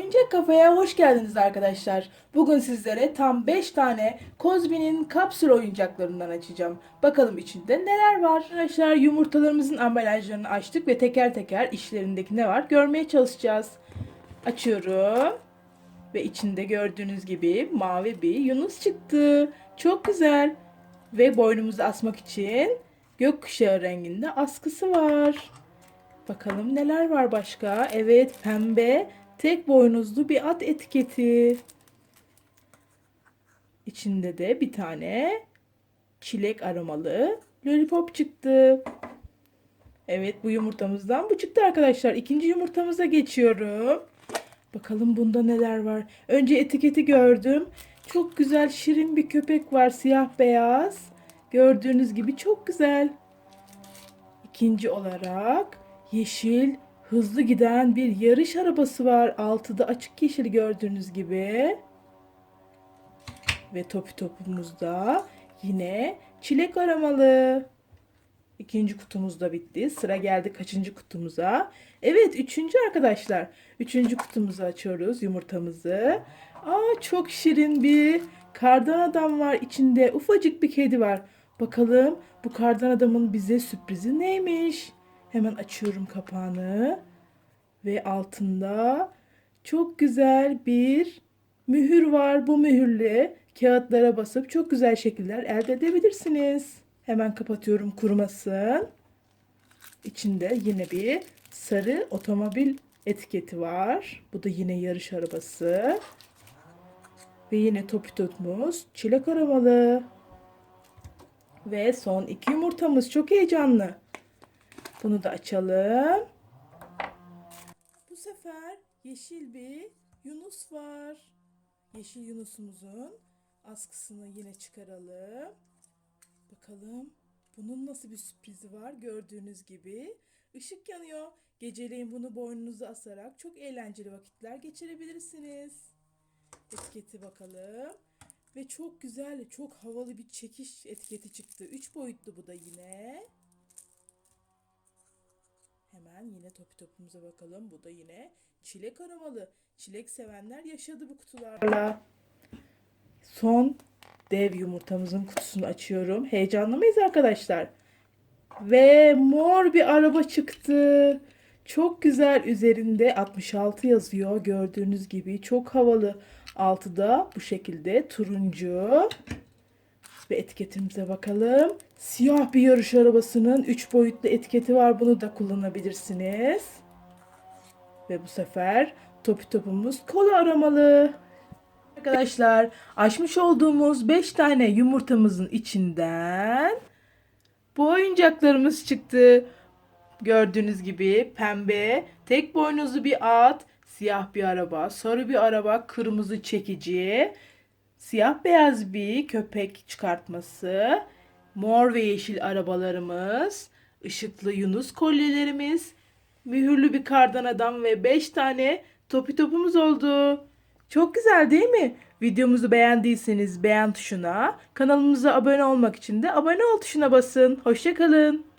Oyuncak Kafaya hoş geldiniz arkadaşlar. Bugün sizlere tam 5 tane Kozmi'nin kapsül oyuncaklarından açacağım. Bakalım içinde neler var. Arkadaşlar yumurtalarımızın ambalajlarını açtık ve teker teker içlerindeki ne var görmeye çalışacağız. Açıyorum. Ve içinde gördüğünüz gibi mavi bir yunus çıktı. Çok güzel. Ve boynumuzu asmak için gökkuşağı renginde askısı var. Bakalım neler var başka? Evet pembe tek boynuzlu bir at etiketi. İçinde de bir tane çilek aromalı lollipop çıktı. Evet bu yumurtamızdan bu çıktı arkadaşlar. İkinci yumurtamıza geçiyorum. Bakalım bunda neler var. Önce etiketi gördüm. Çok güzel şirin bir köpek var siyah beyaz. Gördüğünüz gibi çok güzel. İkinci olarak yeşil hızlı giden bir yarış arabası var. Altıda açık yeşil gördüğünüz gibi. Ve topi topumuzda yine çilek aramalı. İkinci kutumuz da bitti. Sıra geldi kaçıncı kutumuza? Evet üçüncü arkadaşlar. Üçüncü kutumuzu açıyoruz yumurtamızı. Aa çok şirin bir kardan adam var içinde. Ufacık bir kedi var. Bakalım bu kardan adamın bize sürprizi neymiş? Hemen açıyorum kapağını. Ve altında çok güzel bir mühür var. Bu mühürle kağıtlara basıp çok güzel şekiller elde edebilirsiniz. Hemen kapatıyorum kurumasın. İçinde yine bir sarı otomobil etiketi var. Bu da yine yarış arabası. Ve yine topi tutmuş çilek aromalı. Ve son iki yumurtamız çok heyecanlı. Bunu da açalım. Sefer yeşil bir yunus var. Yeşil yunusumuzun askısını yine çıkaralım. Bakalım bunun nasıl bir sürprizi var gördüğünüz gibi. Işık yanıyor. Geceleyin bunu boynunuza asarak çok eğlenceli vakitler geçirebilirsiniz. Etiketi bakalım. Ve çok güzel, çok havalı bir çekiş etiketi çıktı. Üç boyutlu bu da yine. Hemen yine topi topumuza bakalım. Bu da yine çilek aromalı. Çilek sevenler yaşadı bu kutularla. Son dev yumurtamızın kutusunu açıyorum. Heyecanlı mıyız arkadaşlar? Ve mor bir araba çıktı. Çok güzel üzerinde 66 yazıyor gördüğünüz gibi çok havalı. Altı da bu şekilde turuncu. Ve etiketimize bakalım. Siyah bir yarış arabasının 3 boyutlu etiketi var. Bunu da kullanabilirsiniz. Ve bu sefer topi topumuz kola aramalı. Arkadaşlar açmış olduğumuz 5 tane yumurtamızın içinden bu oyuncaklarımız çıktı. Gördüğünüz gibi pembe, tek boynuzlu bir at, siyah bir araba, sarı bir araba, kırmızı çekici, siyah beyaz bir köpek çıkartması, mor ve yeşil arabalarımız, ışıklı yunus kolyelerimiz, mühürlü bir kardan adam ve 5 tane topi topumuz oldu. Çok güzel değil mi? Videomuzu beğendiyseniz beğen tuşuna, kanalımıza abone olmak için de abone ol tuşuna basın. Hoşçakalın.